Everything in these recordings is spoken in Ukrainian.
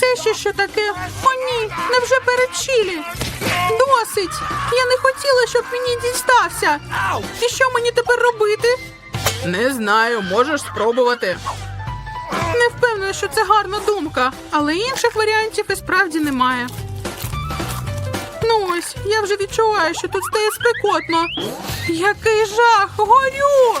Це ще що таке? О, ні, невже перед чилі? Досить! Я не хотіла, щоб мені дістався. І що мені тепер робити? Не знаю, можеш спробувати. Не впевнена, що це гарна думка, але інших варіантів і справді немає. Ну ось, я вже відчуваю, що тут стає спекотно. Який жах! Горю!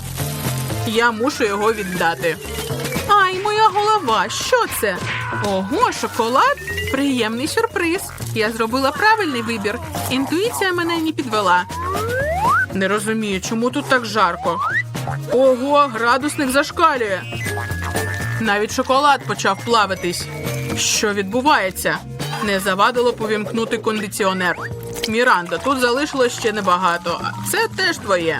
Я мушу його віддати. Ай, моя голова, що це? Ого, шоколад? Приємний сюрприз. Я зробила правильний вибір. Інтуїція мене не підвела. Не розумію, чому тут так жарко. Ого, градусник зашкалює. Навіть шоколад почав плавитись. Що відбувається? Не завадило повімкнути кондиціонер. Міранда, тут залишилось ще небагато. Це теж твоє.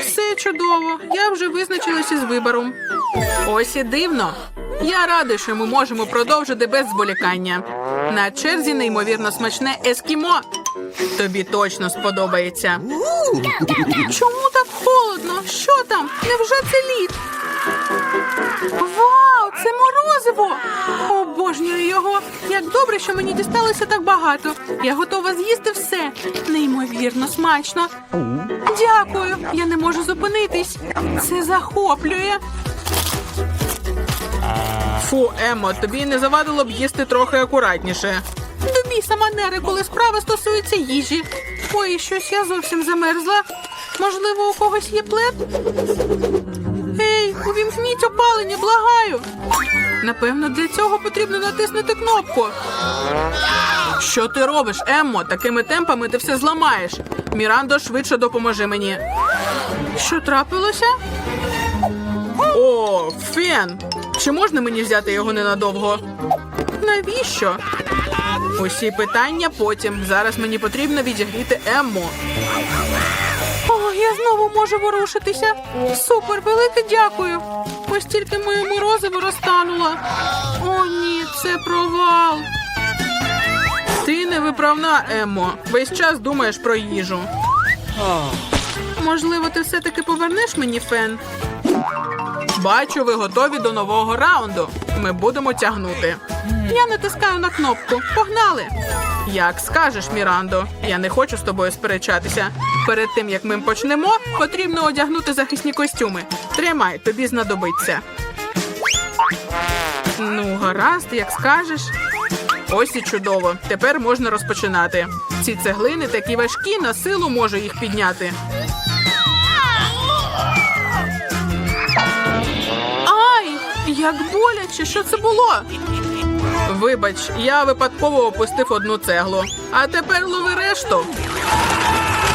Все чудово. Я вже визначилася з вибором. Ось і дивно. Я радий, що ми можемо продовжити без зволікання. На черзі неймовірно смачне ескімо. Тобі точно сподобається. Чому так холодно? Що там? Невже це лід? Вау, це морозиво! Обожнюю його. Як добре, що мені дісталося так багато. Я готова з'їсти все. Неймовірно смачно. Дякую. Я не можу зупинитись. Це захоплює. Фу, Емо, тобі не завадило б їсти трохи акуратніше. До біса манери, коли справа стосується їжі. Ой, щось я зовсім замерзла. Можливо, у когось є плед? Ей, увімкніть опалення, благаю. Напевно, для цього потрібно натиснути кнопку. Що ти робиш, Еммо? Такими темпами ти все зламаєш. Мірандо, швидше допоможи мені. Що трапилося? О, фен! Чи можна мені взяти його ненадовго? Навіщо? Усі питання потім. Зараз мені потрібно відігріти Емму. О, я знову можу ворушитися. Супер, велике дякую. Ось тільки моє морозиво розтануло. О, ні, це провал. Ти невиправна, Еммо. Весь час думаєш про їжу. Можливо, ти все-таки повернеш мені фен? Бачу, ви готові до нового раунду. Ми будемо тягнути. Я натискаю на кнопку. Погнали! Як скажеш, Мірандо. Я не хочу з тобою сперечатися. Перед тим як ми почнемо, потрібно одягнути захисні костюми. Тримай, тобі знадобиться. Ну, гаразд, як скажеш. Ось і чудово. Тепер можна розпочинати. Ці цеглини такі важкі, на силу можу їх підняти. Ай, як боляче, що це було? Вибач, я випадково опустив одну цеглу. А тепер лови решту.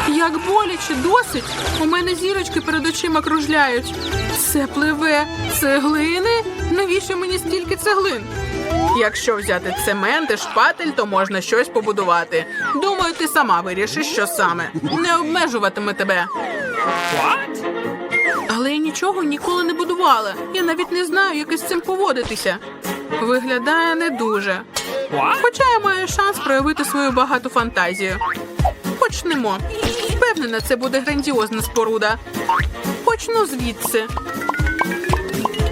Як боляче, досить. У мене зірочки перед очима кружляють. Це пливе. Цеглини? Навіщо мені стільки цеглин? Якщо взяти цемент і шпатель, то можна щось побудувати. Думаю, ти сама вирішиш, що саме. Не обмежуватиме тебе. Але я нічого ніколи не будувала. Я навіть не знаю, як із цим поводитися. Виглядає не дуже. Хоча я маю шанс проявити свою багату фантазію. Почнемо. Впевнена, це буде грандіозна споруда. Почну звідси.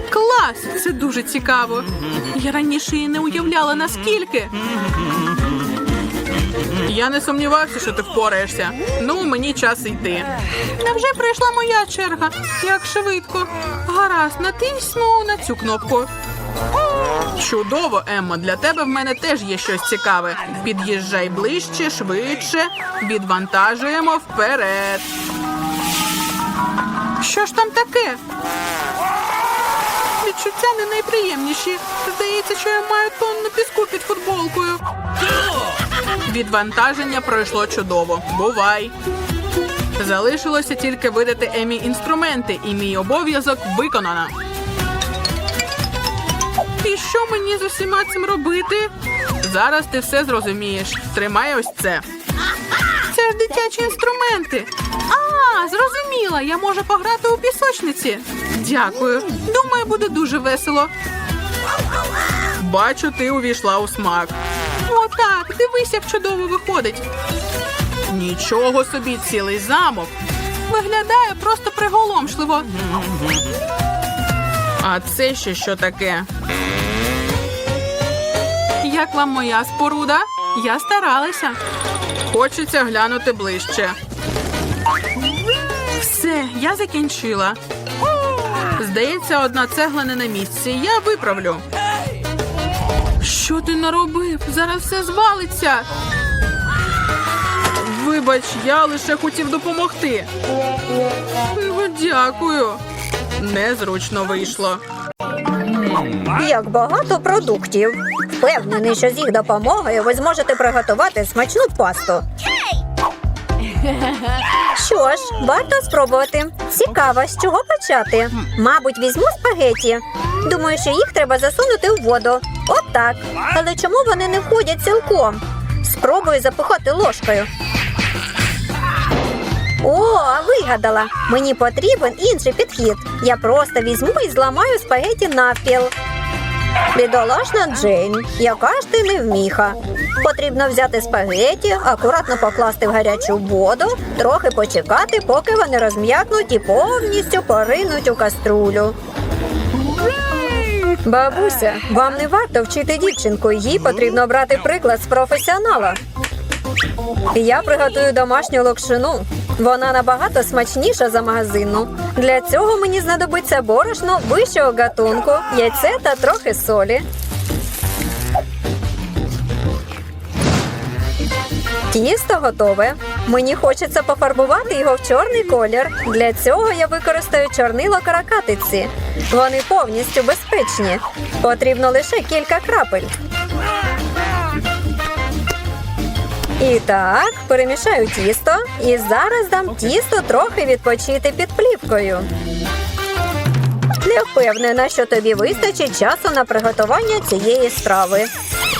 Клас! Це дуже цікаво. Я раніше і не уявляла наскільки. Я не сумнівався, що ти впораєшся. Ну, мені час йти. Невже прийшла моя черга? Як швидко. Гаразд, натисну на цю кнопку. Чудово, Еммо, для тебе в мене теж є щось цікаве. Під'їжджай ближче, швидше, відвантажуємо вперед. Що ж там таке? Відчуття не найприємніші. Здається, що я маю тонну піску під футболкою. Відвантаження пройшло чудово. Бувай. Залишилося тільки видати Емі інструменти, і мій обов'язок виконано. Що мені з усіма цим робити? Зараз ти все зрозумієш. Тримай ось це. Це ж дитячі інструменти. А, зрозуміла, я можу пограти у пісочниці. Дякую. Думаю, буде дуже весело. Бачу, ти увійшла у смак. Отак, дивись, як чудово виходить. Нічого собі, цілий замок. Виглядає просто приголомшливо. А це ще що таке? Як вам моя споруда? Я старалася. Хочеться глянути ближче. Все, я закінчила. Здається, одна цегла не на місці. Я виправлю. Що ти наробив? Зараз все звалиться. Вибач, я лише хотів допомогти. Ну, дякую. Незручно вийшло. Як багато продуктів. Впевнений, що з їх допомогою ви зможете приготувати смачну пасту. Що ж, варто спробувати. Цікаво, з чого почати. Мабуть, візьму спагеті. Думаю, що їх треба засунути у воду. Отак. Але чому вони не входять цілком? Спробую запихати ложкою. О, вигадала! Мені потрібен інший підхід. Я просто візьму і зламаю спагеті навпіл. Бідолашна Джейн, яка ж ти невміха. Потрібно взяти спагеті, акуратно покласти в гарячу воду, трохи почекати, поки вони розм'якнуть і повністю поринуть у каструлю. Бабуся, вам не варто вчити дівчинку, їй потрібно брати приклад з професіонала. Я приготую домашню локшину. Вона набагато смачніша за магазинну. Для цього мені знадобиться борошно вищого гатунку, яйце та трохи солі. Тісто готове. Мені хочеться пофарбувати його в чорний колір. Для цього я використаю чорнило каракатиці. Вони повністю безпечні. Потрібно лише кілька крапель. І так, перемішаю тісто і зараз дам тісто трохи відпочити під плівкою. Не впевнена, що тобі вистачить часу на приготування цієї страви.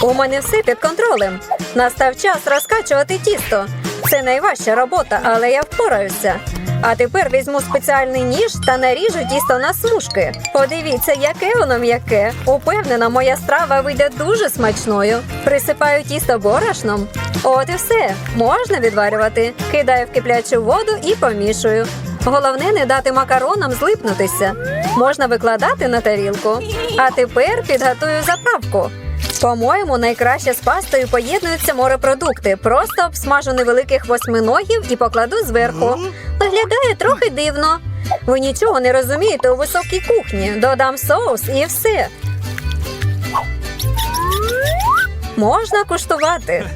У мене все під контролем. Настав час розкачувати тісто. Це найважча робота, але я впораюся. А тепер візьму спеціальний ніж та наріжу тісто на смужки. Подивіться, яке воно м'яке. Упевнена, моя страва вийде дуже смачною. Присипаю тісто борошном. От і все. Можна відварювати. Кидаю в киплячу воду і помішую. Головне не дати макаронам злипнутися. Можна викладати на тарілку. А тепер підготую заправку. По-моєму, найкраще з пастою поєднуються морепродукти. Просто обсмажу невеликих восьминогів і покладу зверху. Виглядає трохи дивно. Ви нічого не розумієте у високій кухні. Додам соус і все. Можна куштувати.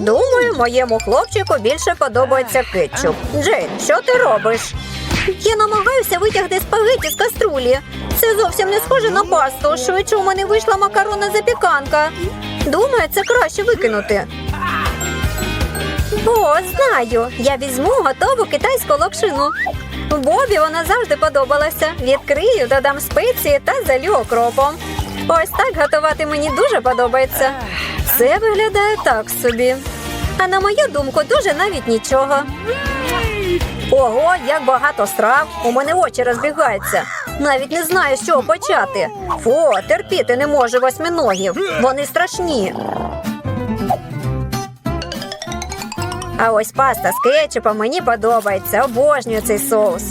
Думаю, моєму хлопчику більше подобається кетчуп. Джейн, що ти робиш? Я намагаюся витягти спагеті з каструлі. Це зовсім не схоже на пасту. Швидше у мене вийшла макаронна запіканка. Думаю, це краще викинути. О, знаю. Я візьму готову китайську локшину. Бобі вона завжди подобалася. Відкрию, додам спеції та залю окропом. Ось так готувати мені дуже подобається. Це виглядає так собі. А на мою думку, дуже навіть нічого. Ого, як багато страв. У мене очі розбігаються. Навіть не знаю, з чого почати. Фу, терпіти не можу восьминогів. Вони страшні. А ось паста з кетчупом мені подобається. Обожнюю цей соус.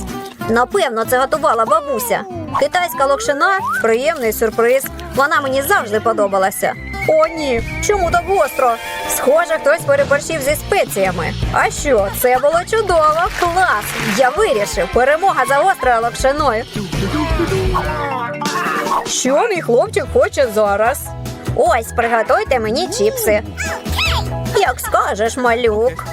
Напевно, це готувала бабуся. Китайська локшина приємний сюрприз. Вона мені завжди подобалася. О, ні, чому так гостро? Схоже, хтось переборщив зі спеціями. А що, це було чудово. Клас! Я вирішив. Перемога за гострою локшиною. Що мій хлопчик хоче зараз? Ось, приготуйте мені чіпси. Як скажеш, малюк.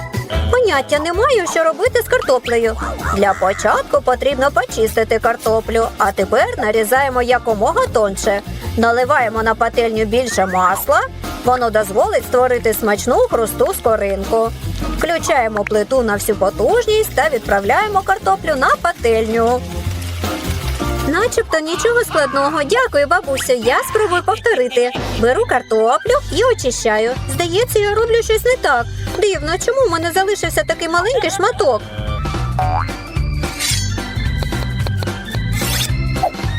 Поняття не маю, що робити з картоплею. Для початку потрібно почистити картоплю, а тепер нарізаємо якомога тонше. Наливаємо на пательню більше масла. Воно дозволить створити смачну хрусту скоринку. Включаємо плиту на всю потужність та відправляємо картоплю на пательню. Начебто нічого складного. Дякую, бабусю. Я спробую повторити. Беру картоплю і очищаю. Здається, я роблю щось не так. Дивно, чому в мене залишився такий маленький шматок?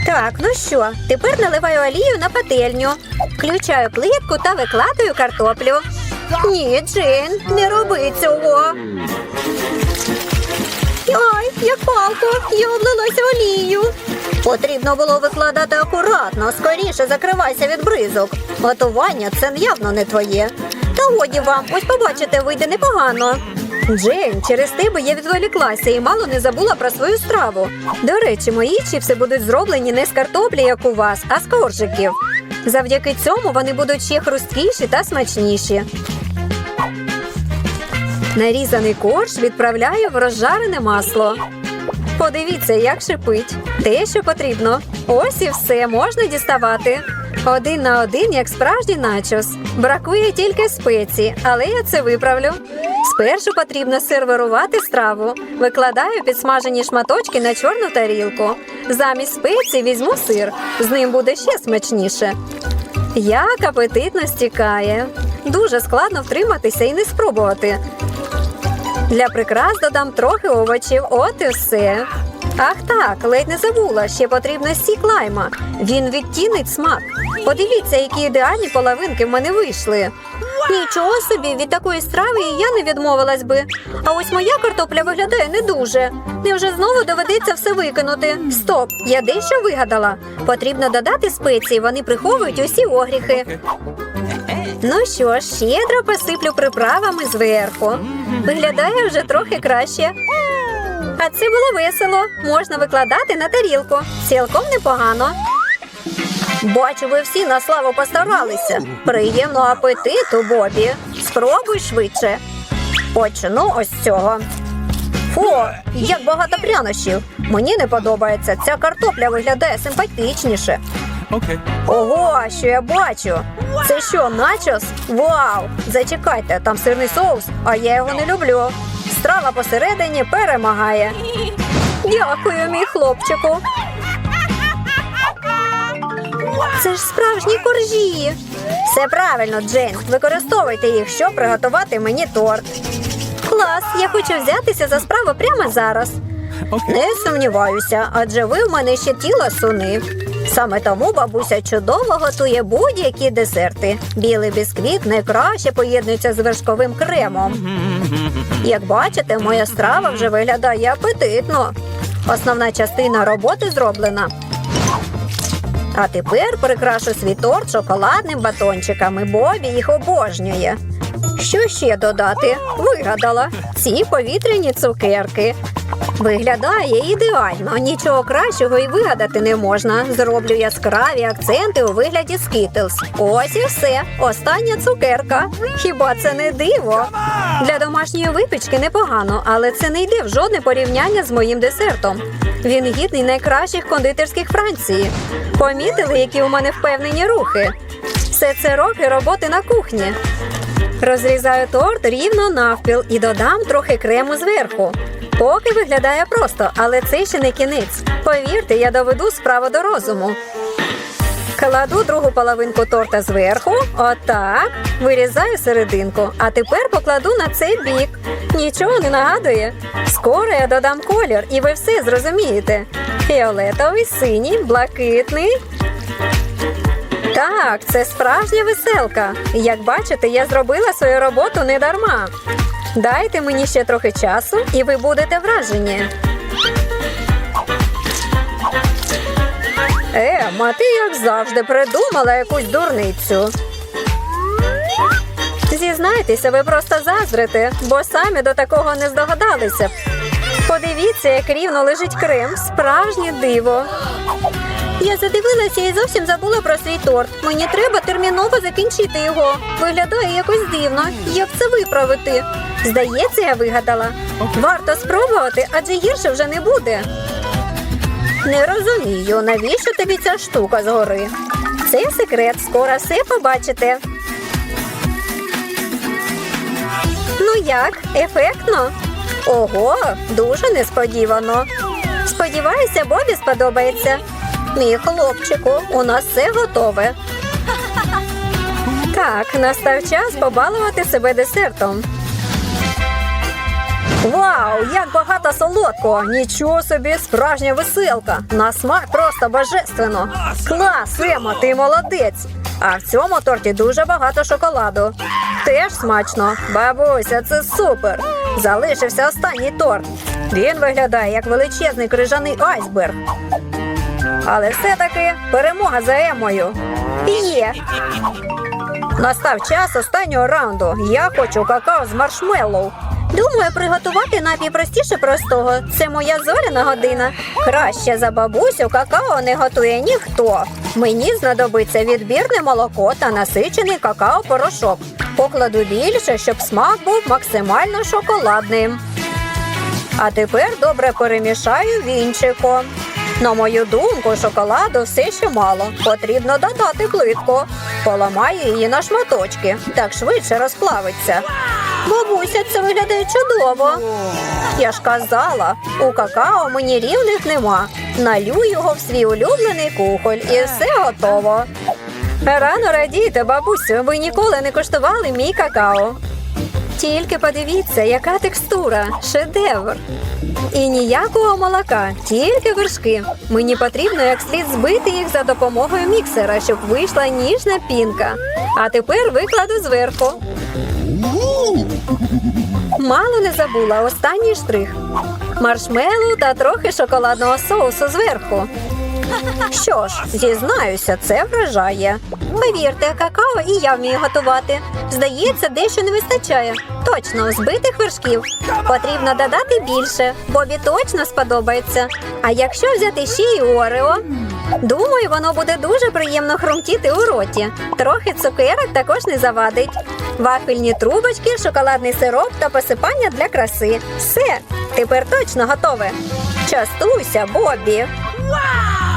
Так, ну що, тепер наливаю олію на пательню. Включаю плитку та викладаю картоплю. Ні, Джейн, не роби цього. Ай, як палко, я облилася олією. Потрібно було викладати акуратно, скоріше закривайся від бризок. Готування це явно не твоє. Та годі вам, ось побачите, вийде непогано. Джейн, через тебе я відволіклася і мало не забула про свою страву. До речі, мої чіпси будуть зроблені не з картоплі, як у вас, а з коржиків. Завдяки цьому вони будуть ще хрусткіші та смачніші. Нарізаний корж відправляю в розжарене масло. Подивіться, як шипить. Те, що потрібно. Ось і все можна діставати. Один на один, як справжній начос. Бракує тільки спеції, але я це виправлю. Спершу потрібно сервірувати страву. Викладаю підсмажені шматочки на чорну тарілку. Замість спецій візьму сир. З ним буде ще смачніше. Як апетитно стікає. Дуже складно втриматися і не спробувати. Для прикрас додам трохи овочів, от і все. Ах так, ледь не забула, ще потрібно сік лайма. Він відтінить смак. Подивіться, які ідеальні половинки в мене вийшли. Нічого собі, від такої страви я не відмовилась би. А ось моя картопля виглядає не дуже. Невже знову доведеться все викинути? Стоп, я дещо вигадала. Потрібно додати спеції, вони приховують усі огріхи. Ну що ж, щедро посиплю приправами зверху. Виглядає вже трохи краще. А це було весело. Можна викладати на тарілку. Цілком непогано. Бачу, ви всі на славу постаралися. Приємного апетиту, Бобі. Спробуй швидше. Почну ось з цього. Фу, як багато прянощів. Мені не подобається. Ця картопля виглядає симпатичніше. Ого, що я бачу? Це що, начос? Вау! Зачекайте, там сирний соус, а я його не люблю. Страва посередині перемагає. Дякую, мій хлопчику. Це ж справжні коржі. Все правильно, Джейн. Використовуйте їх, щоб приготувати мені торт. Клас, я хочу взятися за справу прямо зараз. Не сумніваюся, адже ви в мене ще тіла суни. Саме тому бабуся чудово готує будь-які десерти. Білий бісквіт найкраще поєднується з вершковим кремом. Як бачите, моя страва вже виглядає апетитно. Основна частина роботи зроблена. А тепер прикрашу свій торт шоколадним батончиками. Бобі їх обожнює. Що ще додати? Вигадала ці повітряні цукерки. Виглядає ідеально. Нічого кращого і вигадати не можна. Зроблю яскраві акценти у вигляді скітлс. Ось і все. Остання цукерка. Хіба це не диво? Для домашньої випічки непогано, але це не йде в жодне порівняння з моїм десертом. Він гідний найкращих кондитерських Франції. Помітили, які у мене впевнені рухи. Все це роки роботи на кухні. Розрізаю торт рівно навпіл і додам трохи крему зверху. Поки виглядає просто, але це ще не кінець. Повірте, я доведу справу до розуму. Кладу другу половинку торта зверху, отак, вирізаю серединку, а тепер покладу на цей бік. Нічого не нагадує. Скоро я додам колір, і ви все зрозумієте. Фіолетовий, синій, блакитний. Так, це справжня веселка. Як бачите, я зробила свою роботу не дарма. Дайте мені ще трохи часу, і ви будете вражені. Ема, ти як завжди придумала якусь дурницю. Зізнайтеся, ви просто заздрите, бо самі до такого не здогадалися. Подивіться, як рівно лежить крем. Справжнє диво. Я задивилася і зовсім забула про свій торт. Мені треба терміново закінчити його. Виглядає якось дивно. Як це виправити? Здається, я вигадала. Варто спробувати, адже гірше вже не буде. Не розумію, навіщо тобі ця штука згори? Це секрет, скоро все побачите. Ну як, ефектно? Ого, дуже несподівано. Сподіваюся, Бобі сподобається. Мій хлопчику, у нас все готове. Так, настав час побалувати себе десертом. Вау, як багато солодкого! Нічого собі, справжня веселка. На смак просто божественно. Клас, Ема, ти молодець. А в цьому торті дуже багато шоколаду. Теж смачно. Бабуся, це супер. Залишився останній торт. Він виглядає як величезний крижаний айсберг. Але все-таки перемога за Емою. Є. Настав час останнього раунду. Я хочу какао з маршмеллоу. Думаю, приготувати напій простіше простого. Це моя зоряна година. Краще за бабусю какао не готує ніхто. Мені знадобиться відбірне молоко та насичений какао-порошок. Покладу більше, щоб смак був максимально шоколадним. А тепер добре перемішаю вінчиком. На мою думку, шоколаду все ще мало. Потрібно додати плитку. Поламаю її на шматочки, так швидше розплавиться. Бабуся, це виглядає чудово. Я ж казала, у какао мені рівних нема. Налю його в свій улюблений кухоль і все готово. Рано радійте, бабусю, ви ніколи не коштували мій какао. Тільки подивіться, яка текстура, шедевр. І ніякого молока, тільки вершки. Мені потрібно як слід збити їх за допомогою міксера, щоб вийшла ніжна пінка. А тепер викладу зверху. Мало не забула останній штрих. Маршмеллоу та трохи шоколадного соусу зверху. Що ж, зізнаюся, це вражає. Повірте, какао і я вмію готувати. Здається, дещо не вистачає. Точно, збитих вершків. Потрібно додати більше, Бобі точно сподобається. А якщо взяти ще й Орео, думаю, воно буде дуже приємно хрумтіти у роті. Трохи цукерок також не завадить. Вафельні трубочки, шоколадний сироп та посипання для краси. Все, тепер точно готове. Частуйся, Бобі.